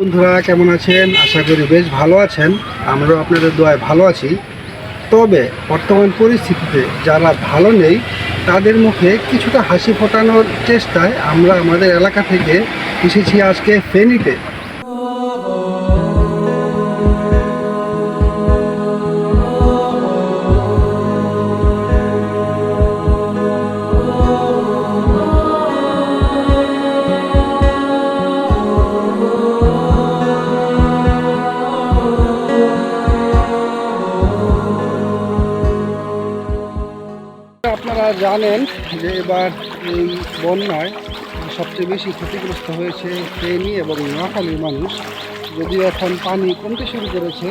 বন্ধুরা, কেমন আছেন? আশা করি বেশ ভালো আছেন। আমরাও আপনাদের দোয়ায় ভালো আছি। তবে বর্তমান পরিস্থিতিতে যারা ভালো নেই, তাদের মুখে কিছুটা হাসি ফোটানোর চেষ্টায় আমরা আমাদের এলাকা থেকে এসেছি আজকে ফেনীতে। আপনারা জানেন যে এবার এই বন্যায় সবচেয়ে বেশি ক্ষতিগ্রস্ত হয়েছে ফেনী এবং নোয়াখালীর মানুষ। যদিও এখন পানি কমতে শুরু করেছে,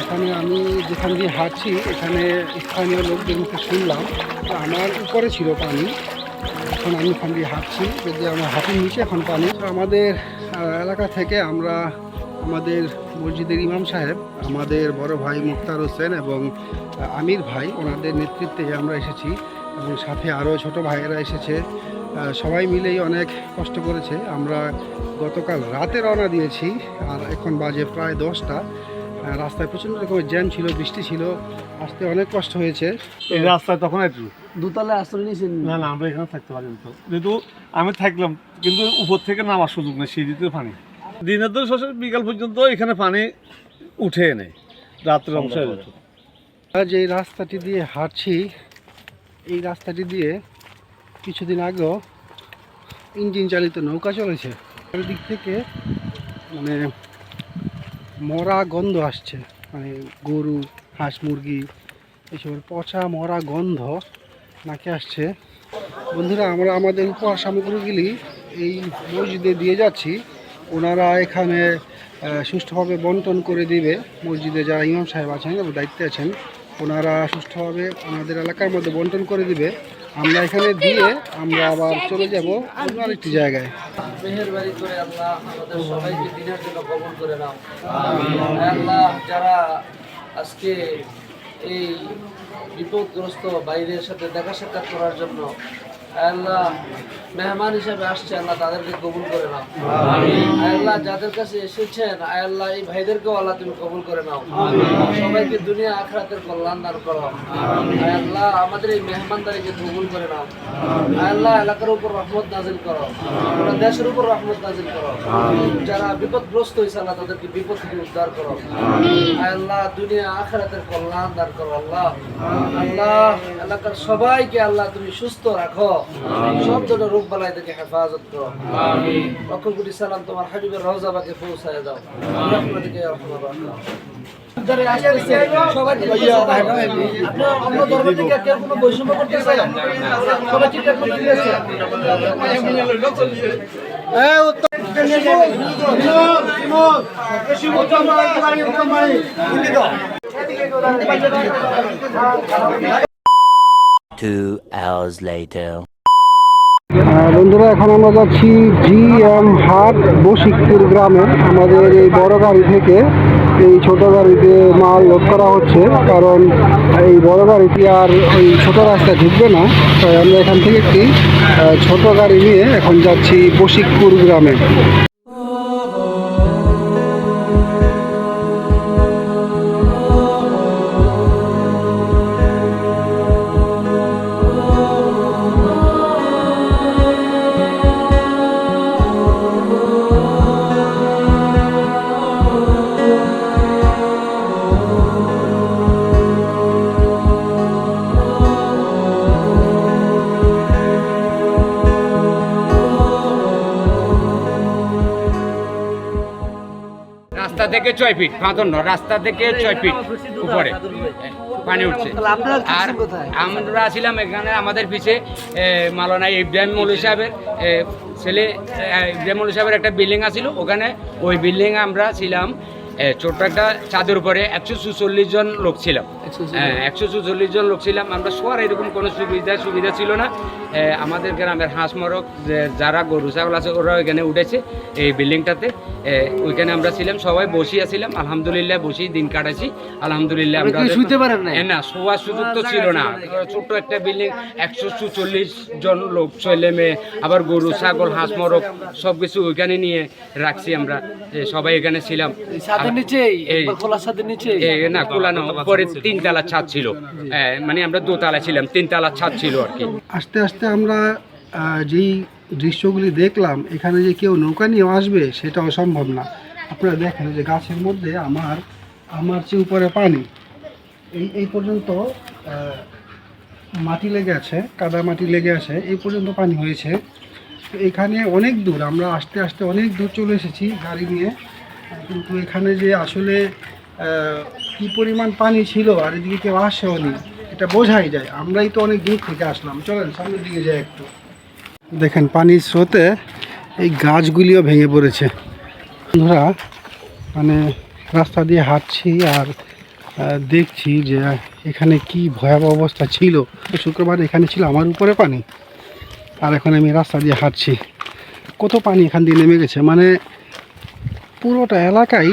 এখানে আমি যেখান দিয়ে হাঁটছি, এখানে স্থানীয় লোকদের মুখে শুনলাম আমার উপরে ছিল পানি। এখন আমি ওখান দিয়ে হাঁটছি, যদি আমার হাঁটুর নিচে এখন পানি। আমাদের এলাকা থেকে আমরা আমাদের মসজিদের ইমাম সাহেব, আমাদের বড় ভাই মুক্তার হোসেন এবং আমির ভাই, ওনাদের নেতৃত্বে আমরা এসেছি। এবং সাথে আরও ছোট ভাইয়েরা এসেছে সবাই মিলেই অনেক কষ্ট করেছে। আমরা গতকাল রাতে রওনা দিয়েছি আর এখন বাজে প্রায় দশটা। রাস্তায় প্রচণ্ড রকমের জ্যাম ছিল বৃষ্টি ছিল আসতে অনেক কষ্ট হয়েছে। এই রাস্তায় তখন একটু দুতলায় আশ্রয় নিয়েছেন? না না আমরা এখানে থাকতে পারি তো। যেহেতু আমি থাকলাম কিন্তু উপর থেকে নামার সুযোগ নেই সিঁড়িতে পানি। দিনের তো শেষে বিকাল পর্যন্ত এখানে পানি উঠে নেই রাত্রে অংশ আজ এই রাস্তাটি দিয়ে হাঁটছি এই রাস্তাটি দিয়ে কিছুদিন আগেও ইঞ্জিন চালিত নৌকা চলেছে। চারিদিক থেকে মানে মরা গন্ধ আসছে। মানে গরু, হাঁস, মুরগি, এসবের পচা, মরা গন্ধ নাকে আসছে। বন্ধুরা, আমরা আমাদের উপহার সামগ্রীগুলি এই মসজিদে দিয়ে যাচ্ছি। ওনারা এখানে সুষ্ঠুভাবে বন্টন করে দিবে। মসজিদে যারা ইমাম সাহেব আছেন এবং দায়িত্বে আছেন ওনারা সুষ্ঠুভাবে আমাদের এলাকার মধ্যে বন্টন করে দিবে। আমরা এখানে দিয়ে আমরা আবার চলে যাব অন্য আরেকটি জায়গায়। করে আমাদের সবাইকে দিনের জন্য করে যারা আজকে এই বিপদগ্রস্ত বাইরের সাথে দেখা সাক্ষাৎ করার জন্য আল্লাহ মেহমান হিসেবে আসছে আল্লাহ তাদেরকে কবুল করে নাও। আল্লাহ যাদের কাছে এসেছেন আল্লাহ এই ভাইদেরকেও আল্লাহ তুমি কবুল করে নাও। সবাইকে দুনিয়া আখরাতের কল্যাণ দান করো। আল্লাহ আমাদের এই মেহমানদারিকে কবুল করে নাও। আল্লাহ এলাকার উপর রহমত নাজিল করো। দেশের উপর রহমত নাজিল করো। যারা বিপদগ্রস্ত হয়েছে আল্লাহ তাদেরকে বিপদ থেকে উদ্ধার করো। আল্লাহ দুনিয়া আখরাতের কল্যাণ দান করো আল্লাহ। আল্লাহ এলাকার সবাইকে আল্লাহ তুমি সুস্থ রাখো। সব ধরনের রোগ বালাই থেকে হেফাজত করো লক্ষ কোটি সালাম তোমার হাবিবের রওজাবাকে পৌঁছায় দাও রহমান সবাই Two hours later. বন্ধুরা, এখন আমরা যাচ্ছি জি এম হাট বশিকপুর গ্রামে। আমাদের এই বড় গাড়ি থেকে এই ছোট গাড়িতে মাল লোড করা হচ্ছে, কারণ এই বড় গাড়িটি আর ওই ছোট রাস্তা ঢুকবে না। তাই আমরা এখান থেকে একটি ছোট গাড়ি নিয়ে এখন যাচ্ছি বশিকপুর গ্রামে। রাস্তা থেকে ছয় ফিট পাঁচন্ন রাস্তা থেকে ছয় ফিট উপরে। পানি উঠছে। আর আমরা ছিলাম এখানে আমাদের পিছে মালানা ইব্রাহিম মৌলী সাহেবের ছেলে ইব্রাহিম মৌলী সাহেবের একটা বিল্ডিং আছিল। ওখানে ওই বিল্ডিং আমরা ছিলাম ছোট্ট একটা চাঁদের উপরে। একশো চুচল্লিশ জন লোক ছিলাম। একশো চুচল্লিশ জন লোক ছিলাম। আমরা শহরে এরকম কোনো সুবিধা সুবিধা ছিল না। আমাদের গ্রামের হাঁস মরক যারা গরু ছাগল আছে ওরা ওইখানে উঠেছে এই বিল্ডিংটাতে। ওইখানে আমরা ছিলাম সবাই বসিয়া ছিলাম আলহামদুলিল্লাহ বসেই দিন কাটাইছি। আলহামদুলিল্লাহ আমরা শুইতে পারেন? এ, না শোয়ার সুযোগ তো ছিল না। ছোট্ট একটা বিল্ডিং একশো জন লোক ছেলে মেয়ে আবার গরু ছাগল হাঁস মরক সব কিছু ওইখানে নিয়ে রাখছি আমরা। সবাই এখানে ছিলাম। খোলা নিচে? না পরে তিনতলা ছাদ ছিল। মানে আমরা দোতলা ছিলাম তিনতলা ছাদ ছিল আর কি। আস্তে আস্তে আমরা যেই দৃশ্যগুলি দেখলাম, এখানে যে কেউ নৌকা নিয়ে আসবে, সেটা অসম্ভব না। আপনারা দেখেন যে গাছের মধ্যে আমার আমার চেয়ে উপরে পানি, এই এই পর্যন্ত মাটি লেগে আছে, কাদা মাটি লেগে আছে, এই পর্যন্ত পানি হয়েছে। এখানে অনেক দূর, আমরা আস্তে আস্তে অনেক দূর চলে এসেছি গাড়ি নিয়ে। কিন্তু এখানে যে আসলে কি পরিমাণ পানি ছিল আর এদিকে কেউ আসেও নি, এটা বোঝাই যায়। আমরাই তো অনেক দূর থেকে আসলাম। চলেন, সামনের দিকে যাই একটু। দেখেন, পানির স্রোতে এই গাছগুলিও ভেঙে পড়েছে। বন্ধুরা মানে রাস্তা দিয়ে হাঁটছি আর দেখছি যে এখানে কি ভয়াবহ অবস্থা ছিল। শুক্রবার এখানে ছিল আমার উপরে পানি, আর এখন আমি রাস্তা দিয়ে হাঁটছি। কত পানি এখান দিয়ে নেমে গেছে? মানে পুরোটা এলাকাই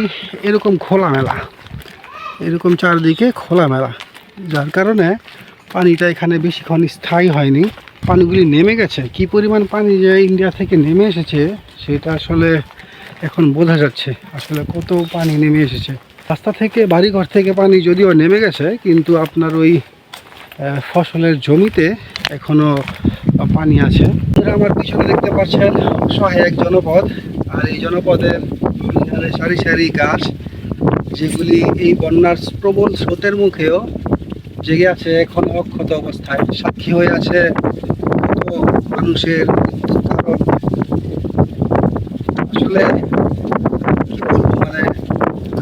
এরকম খোলামেলা, এরকম চারদিকে খোলামেলা। যার কারণে পানিটা এখানে বেশিক্ষণ স্থায়ী হয়নি। পানিগুলি নেমে গেছে? কি পরিমাণ পানি যে ইন্ডিয়া থেকে নেমে এসেছে, সেটা আসলে এখন বোঝা যাচ্ছে। আসলে কত পানি নেমে এসেছে। রাস্তা থেকে, বাড়িঘর থেকে পানি যদিও নেমে গেছে, কিন্তু আপনার ওই ফসলের জমিতে এখনও পানি আছে। আমার পিছনে দেখতে পাচ্ছেন অসহায় এক জনপদ, আর এই জনপদের সারি সারি গাছ, যেগুলি এই বন্যার প্রবল স্রোতের মুখেও জেগে আছে, এখন অক্ষত অবস্থায়। সাক্ষী হয়ে আছে মানুষের আসলে কি বলব মানে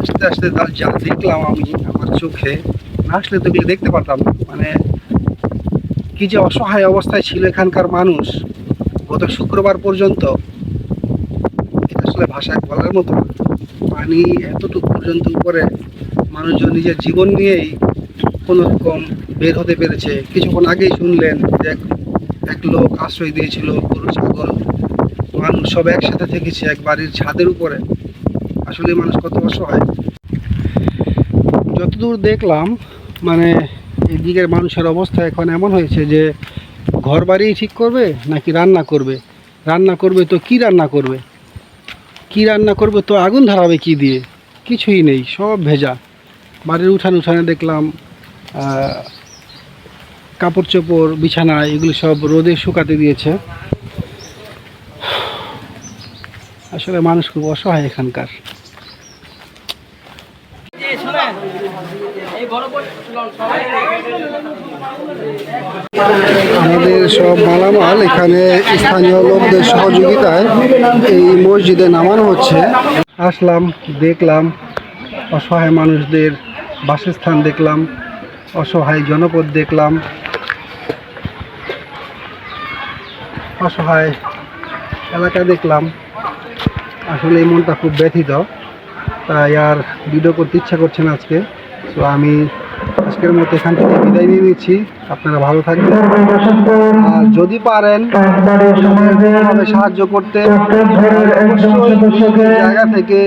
আস্তে আস্তে তার যা দেখলাম আমি আমার চোখে। না আসলে তো এগুলো দেখতে পারতাম মানে কি যে অসহায় অবস্থায় ছিল এখানকার মানুষ গত শুক্রবার পর্যন্ত, এটা আসলে ভাষায় বলার মতো পানি এতটুকু পর্যন্ত উপরে মানুষজন নিজের জীবন নিয়েই কোনো রকম বের হতে পেরেছে। কিছুক্ষণ আগেই শুনলেন যে এক লোক আশ্রয় দিয়েছিল, গরু, ছাগল, মানুষ সব একসাথে থেকেছে এক বাড়ির ছাদের উপরে। আসলে মানুষ কত অসহায়। যতদূর দেখলাম মানে এদিকের মানুষের অবস্থা এখন এমন হয়েছে যে, ঘর বাড়ি ঠিক করবে নাকি রান্না করবে? রান্না করবে তো কি রান্না করবে? কি রান্না করবে তো আগুন ধরাবে কি দিয়ে? কিছুই নেই, সব ভেজা। বাড়ির উঠান উঠানে দেখলাম কাপড় চোপড় বিছানা এগুলো সব রোদে শুকাতে দিয়েছে। আসলে মানুষ খুব অসহায় এখানকার। আমাদের সব মালামাল এখানে স্থানীয় লোকদের সহযোগিতায় এই মসজিদে নামানো হচ্ছে। আসলাম দেখলাম অসহায় মানুষদের বাসস্থান দেখলাম অসহায় জনপদ দেখলাম। অসহায় এলাকা দেখলাম। আসলে এই মনটা খুব ব্যথিত। তাই আর ভিডিও করতে ইচ্ছা করছেন আজকে। তো আমি আজকের মতো এখান থেকে বিদায় নিয়ে নিচ্ছি। আপনারা ভালো থাকবেন। আর যদি পারেন সাহায্য করতে জায়গা থেকে।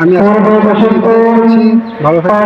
আমি ভালো থাকবেন।